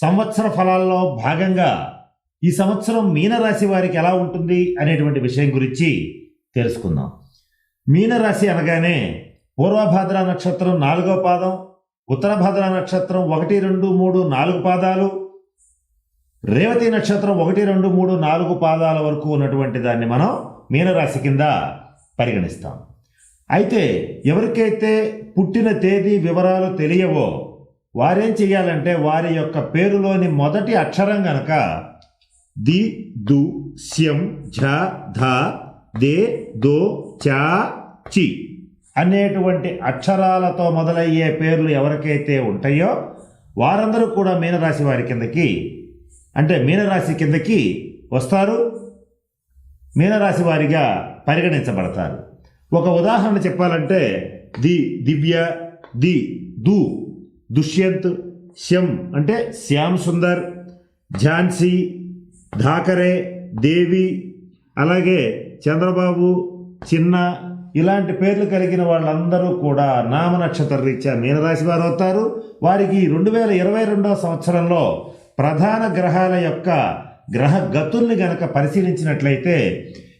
సంవత్సర ఫలాల్లో భాగంగా ఈ సంవత్సరం మీనరాశి వారికి ఎలా ఉంటుంది అనేటువంటి విషయం గురించి తెలుసుకుందాం. మీనరాశి అనగానే పూర్వభాద్ర నక్షత్రం నాలుగో పాదం ఉత్తర ఉత్తరభాద్ర నక్షత్రం ఒకటి రెండు మూడు నాలుగు పాదాలు రేవతి నక్షత్రం ఒకటి రెండు మూడు నాలుగు పాదాల వరకు ఉన్నటువంటి దాన్ని మనం మీనరాశి కింద పరిగణిస్తాం. అయితే ఎవరికైతే పుట్టిన తేదీ వివరాలు తెలియవో వారేం చేయాలంటే వారి యొక్క పేరులోని మొదటి అక్షరం గనక ది దు స్యం ఝ ధ దే దో చా చి అనేటువంటి అక్షరాలతో మొదలయ్యే పేర్లు ఎవరికైతే ఉంటాయో వారందరూ కూడా మీనరాశి వారి కిందకి అంటే మీనరాశి కిందకి వస్తారు. మీనరాశి వారిగా పరిగణించబడతారు. ఒక ఉదాహరణ చెప్పాలంటే ది దివ్య ది దు దుష్యంత్ శం అంటే శ్యామ్ సుందర్ ఝాన్సీ ధాకరే దేవి అలాగే చంద్రబాబు చిన్న ఇలాంటి పేర్లు కలిగిన వాళ్ళందరూ కూడా నామ నక్షత్ర రీత్యా మీనరాశి వారు అవుతారు. వారికి రెండు వేల ఇరవై రెండవ సంవత్సరంలో ప్రధాన గ్రహాల యొక్క గ్రహ గతుల్ని గనక పరిశీలించినట్లయితే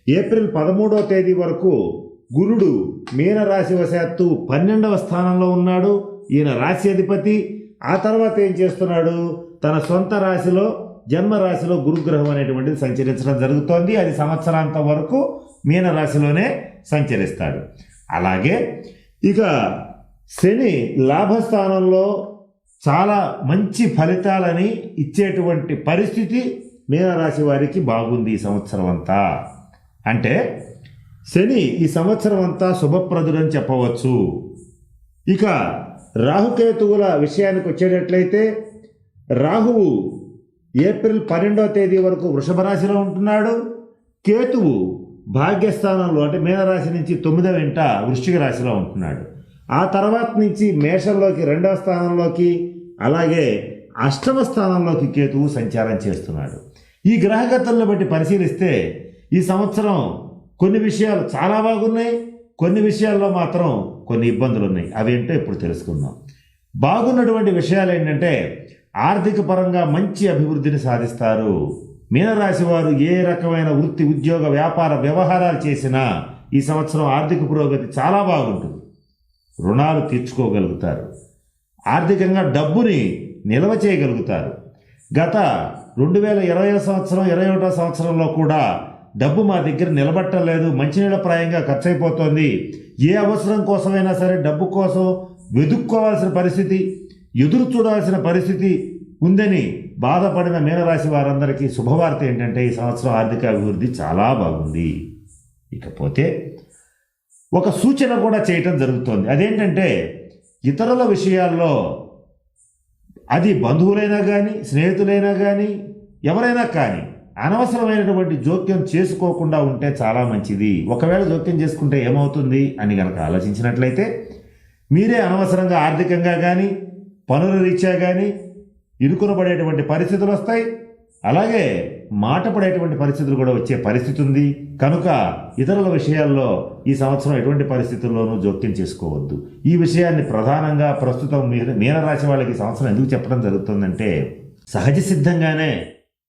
ఏప్రిల్ పదమూడవ తేదీ వరకు గురుడు మీనరాశి వశాత్తు పన్నెండవ స్థానంలో ఉన్నాడు. ఈయన రాశి అధిపతి ఆ తర్వాత ఏం చేస్తున్నాడు? తన సొంత రాశిలో జన్మ రాశిలో గురుగ్రహం అనేటువంటిది సంచరించడం జరుగుతోంది. అది సంవత్సరాంతం వరకు మీన రాశిలోనే సంచరిస్తాడు. అలాగే ఇక శని లాభస్థానంలో చాలా మంచి ఫలితాలని ఇచ్చేటువంటి పరిస్థితి మీనరాశి వారికి బాగుంది ఈ సంవత్సరం అంతా. అంటే శని ఈ సంవత్సరం అంతా శుభప్రదుడని చెప్పవచ్చు. ఇక రాహుకేతువుల విషయానికి వచ్చేటట్లయితే రాహువు ఏప్రిల్ పన్నెండవ తేదీ వరకు వృషభ రాశిలో ఉంటున్నాడు. కేతువు భాగ్యస్థానంలో అంటే మీనరాశి నుంచి తొమ్మిదవ వెంట వృశ్చిక రాశిలో ఉంటున్నాడు. ఆ తర్వాత నుంచి మేషంలోకి రెండవ స్థానంలోకి అలాగే అష్టమ స్థానంలోకి కేతువు సంచారం చేస్తున్నాడు. ఈ గ్రహగతులను బట్టి పరిశీలిస్తే ఈ సంవత్సరం కొన్ని విషయాలు చాలా బాగున్నాయి. కొన్ని విషయాల్లో మాత్రం కొన్ని ఇబ్బందులు ఉన్నాయి అవేంటో ఇప్పుడు తెలుసుకుందాం. బాగున్నటువంటి విషయాలు ఏంటంటే ఆర్థిక పరంగా మంచి అభివృద్ధిని సాధిస్తారు. మీనరాశి వారు ఏ రకమైన వృత్తి ఉద్యోగ వ్యాపార వ్యవహారాలు చేసినా ఈ సంవత్సరం ఆర్థిక పురోగతి చాలా బాగుంటుంది. రుణాలు తీర్చుకోగలుగుతారు. ఆర్థికంగా డబ్బుని నిల్వ చేయగలుగుతారు. గత రెండు వేల ఇరవై సంవత్సరం ఇరవై ఒకటో సంవత్సరంలో కూడా డబ్బు మా దగ్గర నిలబట్టలేదు. మంచినీళ్ళ ప్రాయంగా ఖర్చు అయిపోతుంది. ఏ అవసరం కోసమైనా సరే డబ్బు కోసం వెతుక్కోవాల్సిన పరిస్థితి ఎదురు చూడాల్సిన పరిస్థితి ఉందని బాధపడిన మీనరాశి వారందరికీ శుభవార్త ఏంటంటే ఈ సంవత్సరం ఆర్థిక అభివృద్ధి చాలా బాగుంది. ఇకపోతే ఒక సూచన కూడా చేయటం జరుగుతోంది. అదేంటంటే ఇతరుల విషయాల్లో అది బంధువులైనా కానీ స్నేహితులైనా కానీ ఎవరైనా కానీ అనవసరమైనటువంటి జోక్యం చేసుకోకుండా ఉంటే చాలా మంచిది. ఒకవేళ జోక్యం చేసుకుంటే ఏమవుతుంది అని కనుక ఆలోచించినట్లయితే మీరే అనవసరంగా ఆర్థికంగా కానీ పనుల రీత్యా కానీ ఇరుకునబడేటువంటి పరిస్థితులు వస్తాయి. అలాగే మాట పడేటువంటి పరిస్థితులు కూడా వచ్చే పరిస్థితి ఉంది. కనుక ఇతరుల విషయాల్లో ఈ సంవత్సరం ఎటువంటి పరిస్థితుల్లోనూ జోక్యం చేసుకోవద్దు. ఈ విషయాన్ని ప్రధానంగా ప్రస్తుతం మీనరాశి వాళ్ళకి సంవత్సరం ఎందుకు చెప్పడం జరుగుతుందంటే సహజ సిద్ధంగానే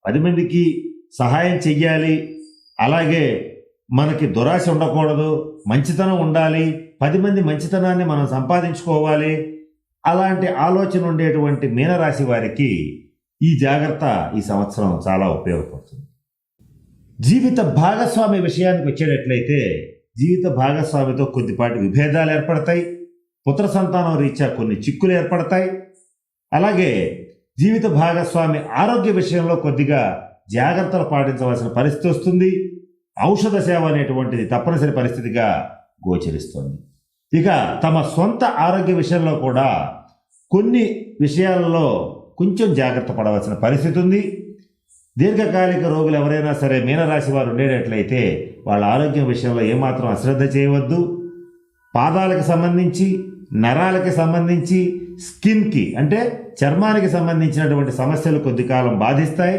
పది మందికి సహాయం చెయ్యాలి. అలాగే మనకి దురాశ ఉండకూడదు. మంచితనం ఉండాలి. పది మంది మంచితనాన్ని మనం సంపాదించుకోవాలి. అలాంటి ఆలోచన ఉండేటువంటి మీనరాశి వారికి ఈ జాగ్రత్త ఈ సంవత్సరం చాలా ఉపయోగపడుతుంది. జీవిత భాగస్వామి విషయానికి వచ్చేటట్లయితే జీవిత భాగస్వామితో కొద్దిపాటి విభేదాలు ఏర్పడతాయి. పుత్ర సంతానం రీత్యా కొన్ని చిక్కులు ఏర్పడతాయి. అలాగే జీవిత భాగస్వామి ఆరోగ్య విషయంలో కొద్దిగా జాగ్రత్తలు పాటించవలసిన పరిస్థితి వస్తుంది. ఔషధ సేవ అనేటువంటిది తప్పనిసరి పరిస్థితిగా గోచరిస్తుంది. ఇక తమ సొంత ఆరోగ్య విషయంలో కూడా కొన్ని విషయాలలో కొంచెం జాగ్రత్త పడవలసిన పరిస్థితి ఉంది. దీర్ఘకాలిక రోగులు ఎవరైనా సరే మీనరాశి వారు ఉండేటట్లయితే వాళ్ళ ఆరోగ్యం విషయంలో ఏమాత్రం అశ్రద్ధ చేయవద్దు. పాదాలకు సంబంధించి నరాలకి సంబంధించి స్కిన్కి అంటే చర్మానికి సంబంధించినటువంటి సమస్యలు కొద్ది కాలం బాధిస్తాయి.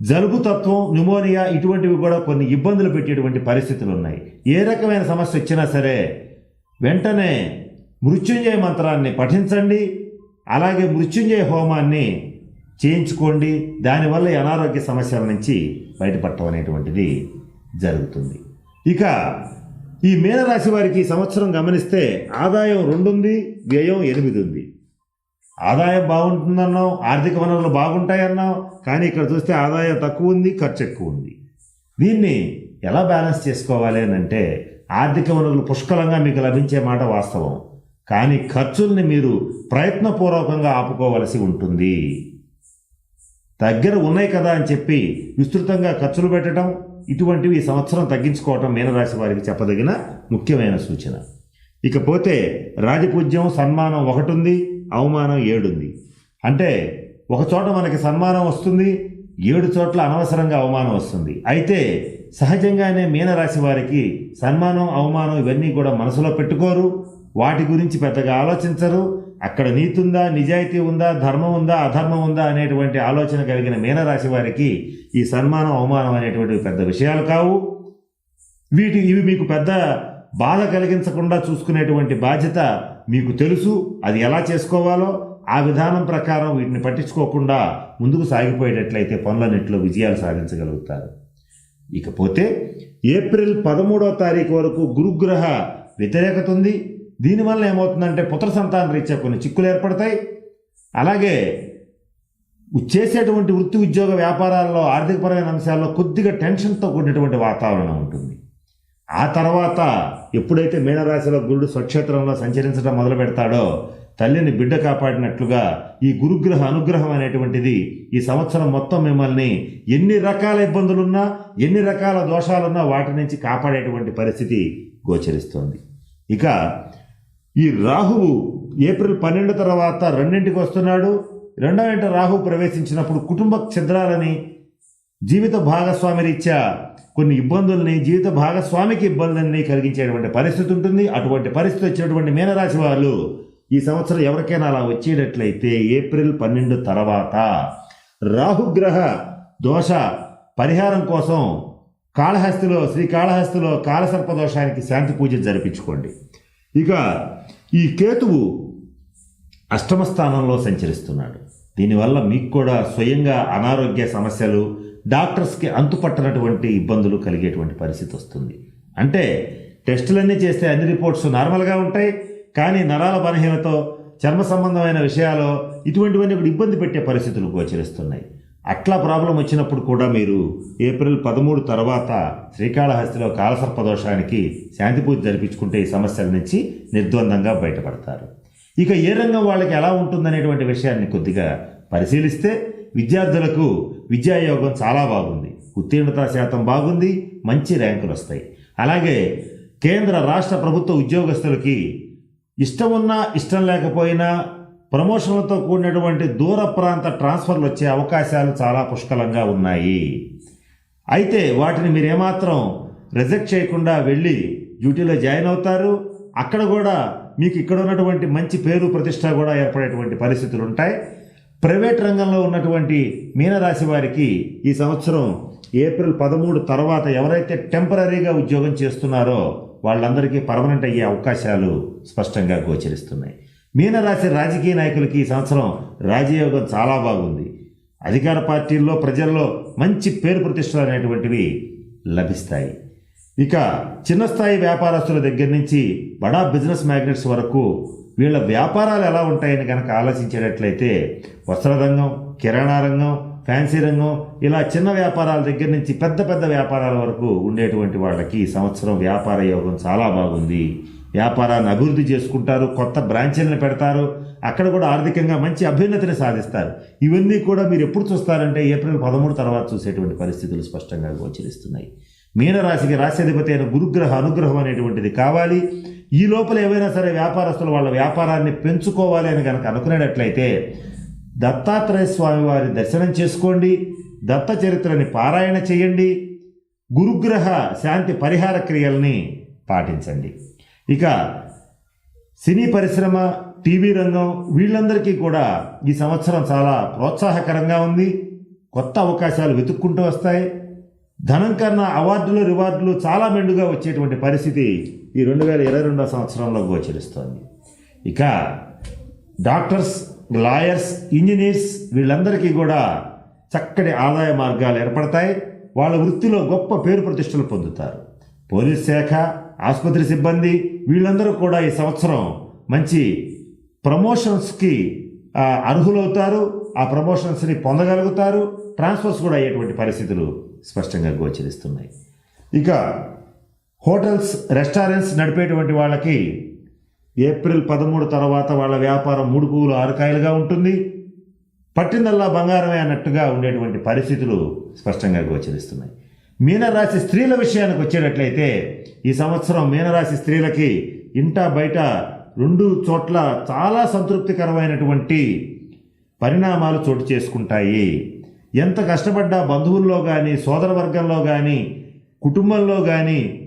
జలుబు తత్వం న్యూమోనియా ఇటువంటివి కూడా కొన్ని ఇబ్బందులు పెట్టేటువంటి పరిస్థితులు ఉన్నాయి ఏ రకమైన సమస్య వచ్చినా సరే వెంటనే మృత్యుంజయ మంత్రాన్ని పఠించండి అలాగే మృత్యుంజయ హోమాన్ని చేయించుకోండి. దానివల్ల ఈ అనారోగ్య సమస్యల నుంచి బయటపడటం అనేటువంటిది జరుగుతుంది. ఇక ఈ మీనరాశి వారికి ఈ సంవత్సరం గమనిస్తే ఆదాయం రెండు ఉంది వ్యయం ఎనిమిది ఉంది. ఆదాయం బాగుంటుందన్నావు ఆర్థిక వనరులు బాగుంటాయన్నావు కానీ ఇక్కడ చూస్తే ఆదాయం తక్కువ ఉంది ఖర్చు ఎక్కువ ఉంది. దీన్ని ఎలా బ్యాలెన్స్ చేసుకోవాలి అని అంటే ఆర్థిక వనరులు పుష్కలంగా మీకు లభించే మాట వాస్తవం. కానీ ఖర్చుల్ని మీరు ప్రయత్నపూర్వకంగా ఆపుకోవలసి ఉంటుంది. దగ్గర ఉన్నాయి కదా అని చెప్పి విస్తృతంగా ఖర్చులు పెట్టడం ఇటువంటివి ఈ సంవత్సరం తగ్గించుకోవటం మీనరాశి వారికి చెప్పదగిన ముఖ్యమైన సూచన. ఇకపోతే రాజపూజ్యం సన్మానం ఒకటి ఉంది. అవమానం ఏడుంది. అంటే ఒక చోట మనకి సన్మానం వస్తుంది ఏడు చోట్ల అనవసరంగా అవమానం వస్తుంది. అయితే సహజంగానే మీనరాశి వారికి సన్మానం అవమానం ఇవన్నీ కూడా మనసులో పెట్టుకోరు వాటి గురించి పెద్దగా ఆలోచించరు. అక్కడ నీతి ఉందా నిజాయితీ ఉందా ధర్మం ఉందా అధర్మం ఉందా అనేటువంటి ఆలోచన కలిగిన మీనరాశి వారికి ఈ సన్మానం అవమానం అనేటువంటివి పెద్ద విషయాలు కావు. వీటి ఇవి మీకు పెద్ద బాధ కలిగించకుండా చూసుకునేటువంటి బాధ్యత మీకు తెలుసు అది ఎలా చేసుకోవాలో ఆ విధానం ప్రకారం వీటిని పట్టించుకోకుండా ముందుకు సాగిపోయేటట్లయితే పనులన్నింటిలో విజయాలు సాధించగలుగుతారు. ఇకపోతే ఏప్రిల్ పదమూడవ తారీఖు వరకు గురుగ్రహ వ్యతిరేకత ఉంది. దీనివల్ల ఏమవుతుందంటే పుత్ర సంతాన రీత్యా కొన్ని చిక్కులు ఏర్పడతాయి. అలాగే చేసేటువంటి వృత్తి ఉద్యోగ వ్యాపారాల్లో ఆర్థికపరమైన అంశాల్లో కొద్దిగా టెన్షన్తో కూడినటువంటి వాతావరణం ఉంటుంది. ఆ తర్వాత ఎప్పుడైతే మీనరాశిలో గురుడు స్వక్షేత్రంలో సంచరించడం మొదలు పెడతాడో తల్లిని బిడ్డ కాపాడినట్లుగా ఈ గురుగ్రహ అనుగ్రహం అనేటువంటిది ఈ సంవత్సరం మొత్తం మిమ్మల్ని ఎన్ని రకాల ఇబ్బందులున్నా ఎన్ని రకాల దోషాలున్నా వాటి నుంచి కాపాడేటువంటి పరిస్థితి గోచరిస్తోంది. ఇక ఈ రాహువు ఏప్రిల్ పన్నెండు తర్వాత రెండింటికి వస్తున్నాడు. రెండవ వెంట రాహు ప్రవేశించినప్పుడు కుటుంబ ఛిద్రాలని జీవిత భాగస్వామి రీత్యా కొన్ని ఇబ్బందుల్ని జీవిత భాగస్వామికి ఇబ్బందుల్ని కలిగించేటువంటి పరిస్థితి ఉంటుంది. అటువంటి పరిస్థితి వచ్చినటువంటి మీనరాశి వాళ్ళు ఈ సంవత్సరం ఎవరికైనా అలా వచ్చేటట్లయితే ఏప్రిల్ పన్నెండు తర్వాత రాహుగ్రహ దోష పరిహారం కోసం కాళహస్తిలో శ్రీ కాళహస్తిలో కాలసర్ప దోషానికి శాంతి పూజ జరిపించుకోండి. ఇక ఈ కేతువు అష్టమ స్థానంలో సంచరిస్తున్నాడు. దీనివల్ల మీకు కూడా స్వయంగా అనారోగ్య సమస్యలు డాక్టర్స్కి అంతుపట్టనటువంటి ఇబ్బందులు కలిగేటువంటి పరిస్థితి వస్తుంది. అంటే టెస్టులన్నీ చేస్తే అన్ని రిపోర్ట్స్ నార్మల్గా ఉంటాయి కానీ నరాల బలహీనతో చర్మ సంబంధమైన విషయాలు ఇటువంటివన్నీ కూడా ఇబ్బంది పెట్టే పరిస్థితులు గోచరిస్తున్నాయి. అట్లా ప్రాబ్లం వచ్చినప్పుడు కూడా మీరు ఏప్రిల్ పదమూడు తర్వాత శ్రీకాళహస్తిలో కాలసర్పదోషానికి శాంతి పూజ జరిపించుకుంటే ఈ సమస్యల నుంచి నిర్ద్వందంగా బయటపడతారు. ఇక ఏ రంగం వాళ్ళకి ఎలా ఉంటుందనేటువంటి విషయాన్ని కొద్దిగా పరిశీలిస్తే విద్యార్థులకు విద్యాయోగం చాలా బాగుంది. ఉత్తీర్ణత శాతం బాగుంది మంచి ర్యాంకులు వస్తాయి. అలాగే కేంద్ర రాష్ట్ర ప్రభుత్వ ఉద్యోగస్తులకి ఇష్టం ఉన్నా ఇష్టం లేకపోయినా ప్రమోషన్లతో కూడినటువంటి దూర ప్రాంత ట్రాన్స్ఫర్లు వచ్చే అవకాశాలు చాలా పుష్కలంగా ఉన్నాయి. అయితే వాటిని మీరు ఏమాత్రం రిజెక్ట్ చేయకుండా వెళ్ళి డ్యూటీలో జాయిన్ అవుతారు. అక్కడ కూడా మీకు ఇక్కడ ఉన్నటువంటి మంచి పేరు ప్రతిష్ట కూడా ఏర్పడేటువంటి పరిస్థితులు ఉంటాయి. ప్రైవేట్ రంగంలో ఉన్నటువంటి మీనరాశి వారికి ఈ సంవత్సరం ఏప్రిల్ పదమూడు తర్వాత ఎవరైతే టెంపరీగా ఉద్యోగం చేస్తున్నారో వాళ్ళందరికీ పర్మనెంట్ అయ్యే అవకాశాలు స్పష్టంగా గోచరిస్తున్నాయి. మీనరాశి రాజకీయ నాయకులకి ఈ సంవత్సరం రాజయోగం చాలా బాగుంది. అధికార పార్టీల్లో ప్రజల్లో మంచి పేరు ప్రతిష్టలు అనేటువంటివి లభిస్తాయి. ఇక చిన్న స్థాయి వ్యాపారస్తుల దగ్గర నుంచి బడా బిజినెస్ మ్యాగ్నెట్స్ వరకు వీళ్ళ వ్యాపారాలు ఎలా ఉంటాయని కనుక ఆలోచించేటట్లయితే వస్త్ర రంగం కిరాణా రంగం ఫ్యాన్సీ రంగం ఇలా చిన్న వ్యాపారాల దగ్గర నుంచి పెద్ద పెద్ద వ్యాపారాల వరకు ఉండేటువంటి వాళ్ళకి ఈ సంవత్సరం వ్యాపార యోగం చాలా బాగుంది. వ్యాపారాన్ని అభివృద్ధి చేసుకుంటారు కొత్త బ్రాంచీలను పెడతారు అక్కడ కూడా ఆర్థికంగా మంచి అభ్యున్నతిని సాధిస్తారు. ఇవన్నీ కూడా మీరు ఎప్పుడు చూస్తారంటే ఏప్రిల్ పదమూడు తర్వాత చూసేటువంటి పరిస్థితులు స్పష్టంగా గోచరిస్తున్నాయి. మీనరాశికి రాశ్యాధిపతి అయిన గురుగ్రహ అనుగ్రహం అనేటువంటిది కావాలి. ఈ లోపల ఏవైనా సరే వ్యాపారస్తులు వాళ్ళ వ్యాపారాన్ని పెంచుకోవాలి అని కనుక అనుకునేటట్లయితే దత్తాత్రేయ స్వామి వారి దర్శనం చేసుకోండి దత్త చరిత్రని పారాయణ చేయండి గురుగ్రహ శాంతి పరిహార క్రియల్ని పాటించండి. ఇక సినీ పరిశ్రమ టీవీ రంగం వీళ్ళందరికీ కూడా ఈ సంవత్సరం చాలా ప్రోత్సాహకరంగా ఉంది. కొత్త అవకాశాలు వెతుక్కుంటూ వస్తాయి. ధనం కన్నా అవార్డులు రివార్డులు చాలా మెండుగా వచ్చేటువంటి పరిస్థితి ఈ రెండు వేల ఇరవై రెండో సంవత్సరంలో గోచరిస్తోంది. ఇక డాక్టర్స్ లాయర్స్ ఇంజనీర్స్ వీళ్ళందరికీ కూడా చక్కటి ఆదాయ మార్గాలు ఏర్పడతాయి. వాళ్ళ వృత్తిలో గొప్ప పేరు ప్రతిష్టలు పొందుతారు. పోలీస్ శాఖ ఆసుపత్రి సిబ్బంది వీళ్ళందరూ కూడా ఈ సంవత్సరం మంచి ప్రమోషన్స్కి అర్హులవుతారు. ఆ ప్రమోషన్స్ని పొందగలుగుతారు. ట్రాన్స్ఫర్స్ కూడా అయ్యేటువంటి పరిస్థితులు స్పష్టంగా గోచరిస్తున్నాయి. ఇక హోటల్స్ రెస్టారెంట్స్ నడిపేటువంటి వాళ్ళకి ఏప్రిల్ పదమూడు తర్వాత వాళ్ళ వ్యాపారం మూడు పువ్వులు ఆరుకాయలుగా ఉంటుంది. పట్టిందల్లా బంగారమే అన్నట్టుగా ఉండేటువంటి పరిస్థితులు స్పష్టంగా గోచరిస్తున్నాయి. మీనరాశి స్త్రీల విషయానికి వచ్చేటట్లయితే ఈ సంవత్సరం మీనరాశి స్త్రీలకి ఇంట బయట రెండు చోట్ల చాలా సంతృప్తికరమైనటువంటి పరిణామాలు చోటు చేసుకుంటాయి. ఎంత కష్టపడ్డా బంధువుల్లో కానీ సోదర వర్గంలో కానీ కుటుంబంలో కానీ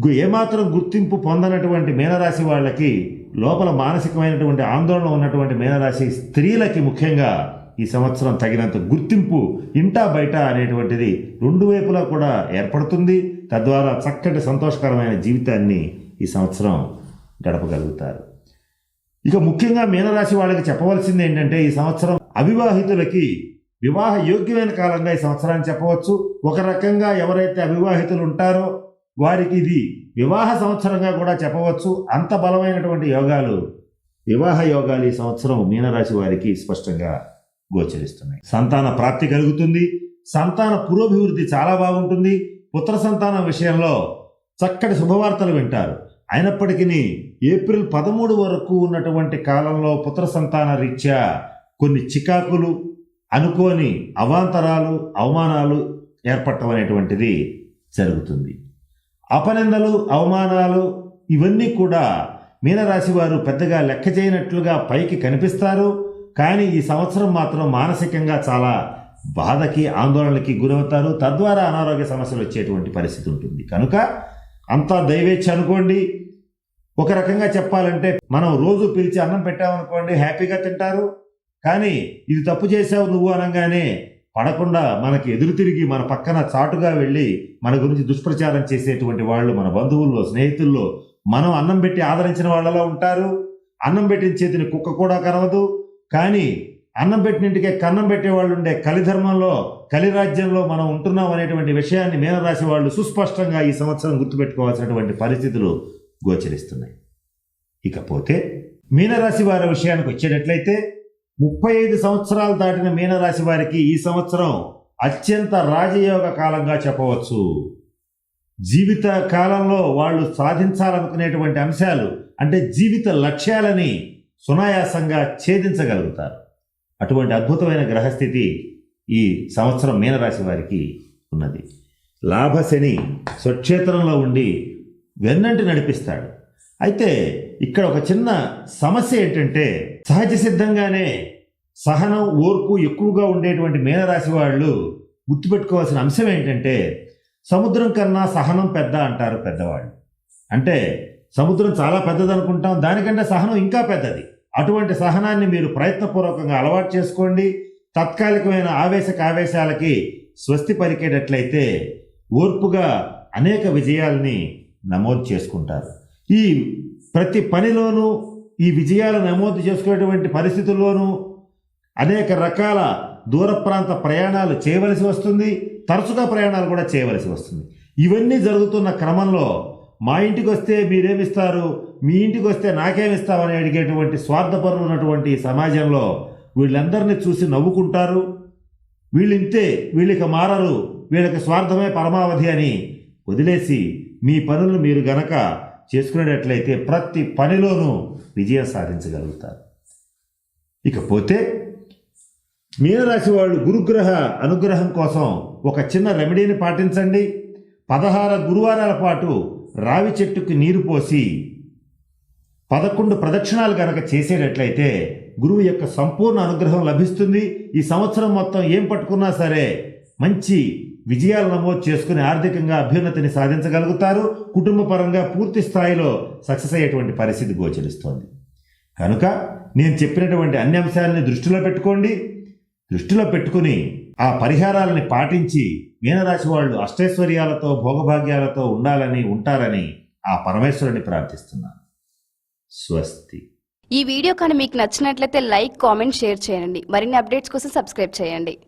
ఏమాత్రం గుర్తింపు పొందనటువంటి మీనరాశి వాళ్ళకి లోపల మానసికమైనటువంటి ఆందోళన ఉన్నటువంటి మీనరాశి స్త్రీలకి ముఖ్యంగా ఈ సంవత్సరం తగినంత గుర్తింపు ఇంటా బయట అనేటువంటిది రెండు వైపులా కూడా ఏర్పడుతుంది. తద్వారా చక్కటి సంతోషకరమైన జీవితాన్ని ఈ సంవత్సరం గడపగలుగుతారు. ఇక ముఖ్యంగా మీనరాశి వాళ్ళకి చెప్పవలసింది ఏంటంటే ఈ సంవత్సరం అవివాహితులకి వివాహ యోగ్యమైన కాలంగా ఈ సంవత్సరాన్ని చెప్పవచ్చు. ఒక రకంగా ఎవరైతే అవివాహితులు ఉంటారో వారికి ఇది వివాహ సంవత్సరంగా కూడా చెప్పవచ్చు. అంత బలమైనటువంటి యోగాలు వివాహ యోగాలు ఈ సంవత్సరం మీనరాశి వారికి స్పష్టంగా గోచరిస్తున్నాయి. సంతాన ప్రాప్తి కలుగుతుంది. సంతాన పురోభివృద్ధి చాలా బాగుంటుంది. పుత్ర సంతానం విషయంలో చక్కటి శుభవార్తలు వింటారు. అయినప్పటికీ ఏప్రిల్ పదమూడు వరకు ఉన్నటువంటి కాలంలో పుత్ర సంతాన రీత్యా కొన్ని చికాకులు అనుకోని అవాంతరాలు అవమానాలు ఏర్పడటం అనేటువంటిది జరుగుతుంది. అపనిందలు అవమానాలు ఇవన్నీ కూడా మీనరాశి వారు పెద్దగా లెక్క చేయనట్లుగా పైకి కనిపిస్తారు. కానీ ఈ సంవత్సరం మాత్రం మానసికంగా చాలా బాధకి ఆందోళనకి గురవుతారు. తద్వారా అనారోగ్య సమస్యలు వచ్చేటువంటి పరిస్థితి ఉంటుంది. కనుక అంతా దైవేచ్ఛ అనుకోండి. ఒక రకంగా చెప్పాలంటే మనం రోజు పిలిచి అన్నం పెట్టామనుకోండి హ్యాపీగా తింటారు. కానీ ఇది తప్పు చేసావు నువ్వు అనగానే పడకుండా మనకి ఎదురు తిరిగి మన పక్కన చాటుగా వెళ్ళి మన గురించి దుష్ప్రచారం చేసేటువంటి వాళ్ళు మన బంధువుల్లో స్నేహితుల్లో మనం అన్నం పెట్టి ఆదరించిన వాళ్ళలో ఉంటారు. అన్నం పెట్టిన చేతిని కుక్క కూడా కనవదు కానీ అన్నం పెట్టినింటికే కన్నం పెట్టేవాళ్ళు ఉండే కలిధర్మంలో కలిరాజ్యంలో మనం ఉంటున్నాం అనేటువంటి విషయాన్ని మీనరాశి వాళ్ళు సుస్పష్టంగా ఈ సంవత్సరం గుర్తుపెట్టుకోవాల్సినటువంటి పరిస్థితులు గోచరిస్తున్నాయి. ఇకపోతే మీనరాశి వారి విషయానికి వచ్చేటట్లయితే ముప్పై ఐదు సంవత్సరాలు దాటిన మీనరాశి వారికి ఈ సంవత్సరం అత్యంత రాజయోగ కాలంగా చెప్పవచ్చు. జీవిత కాలంలో వాళ్ళు సాధించాలనుకునేటువంటి అంశాలు అంటే జీవిత లక్ష్యాలని సునాయాసంగా ఛేదించగలుగుతారు. అటువంటి అద్భుతమైన గ్రహస్థితి ఈ సంవత్సరం మీనరాశి వారికి ఉన్నది. లాభశని స్వక్షేత్రంలో ఉండి వెన్నంటి నడిపిస్తాడు. అయితే ఇక్కడ ఒక చిన్న సమస్య ఏంటంటే సహజ సిద్ధంగానే సహనం ఓర్పు ఎక్కువగా ఉండేటువంటి మీనరాశి వాళ్ళు గుర్తుపెట్టుకోవాల్సిన అంశం ఏంటంటే సముద్రం కన్నా సహనం పెద్ద అంటారు పెద్దవాళ్ళు. అంటే సముద్రం చాలా పెద్దది అనుకుంటాం దానికంటే సహనం ఇంకా పెద్దది. అటువంటి సహనాన్ని మీరు ప్రయత్నపూర్వకంగా అలవాటు చేసుకోండి. తాత్కాలికమైన ఆవేశక ఆవేశాలకి స్వస్తి పలికేటట్లయితే ఓర్పుగా అనేక విజయాల్ని నమోదు చేసుకుంటారు. ఈ ప్రతి పనిలోనూ ఈ విజయాలు నమోదు చేసుకునేటువంటి పరిస్థితుల్లోనూ అనేక రకాల దూర ప్రాంత ప్రయాణాలు చేయవలసి వస్తుంది. తరచుగా ప్రయాణాలు కూడా చేయవలసి వస్తుంది. ఇవన్నీ జరుగుతున్న క్రమంలో మా ఇంటికి వస్తే మీరేమిస్తారు? మీ ఇంటికి వస్తే నాకేమిస్తామని అడిగేటువంటి స్వార్థపరులు ఉన్నటువంటి సమాజంలో వీళ్ళందరినీ చూసి నవ్వుకుంటారు. వీళ్ళింతే వీళ్ళకి మారరు. వీళ్ళకి స్వార్థమే పరమావధి అని వదిలేసి మీ పనులు మీరు గనక చేసుకునేటట్లయితే ప్రతి పనిలోనూ విజయం సాధించగలుగుతారు. ఇకపోతే మీనరాశి వాళ్ళు గురుగ్రహ అనుగ్రహం కోసం ఒక చిన్న రెమెడీని పాటించండి. పదహారు గురువారాల పాటు రావి చెట్టుకి నీరు పోసి పదకొండు ప్రదక్షిణాలు గనక చేసేటట్లయితే గురువు యొక్క సంపూర్ణ అనుగ్రహం లభిస్తుంది. ఈ సంవత్సరం మొత్తం ఏం పట్టుకున్నా సరే మంచి విజయాలు నమోదు చేసుకుని ఆర్థికంగా అభ్యున్నతిని సాధించగలుగుతారు. కుటుంబ పరంగా పూర్తి స్థాయిలో సక్సెస్ అయ్యేటువంటి పరిస్థితి గోచరిస్తోంది. కనుక నేను చెప్పినటువంటి అన్ని అంశాలని దృష్టిలో పెట్టుకోండి. దృష్టిలో పెట్టుకుని ఆ పరిహారాలని పాటించి మీనరాశి వాళ్ళు అష్టైశ్వర్యాలతో భోగభాగ్యాలతో ఉండాలని ఉంటారని ఆ పరమేశ్వరుని ప్రార్థిస్తున్నాను. స్వస్తి. ఈ వీడియో కానీ మీకు నచ్చినట్లయితే లైక్ కామెంట్ షేర్ చేయండి. మరిన్ని అప్డేట్స్ కోసం సబ్స్క్రైబ్ చేయండి.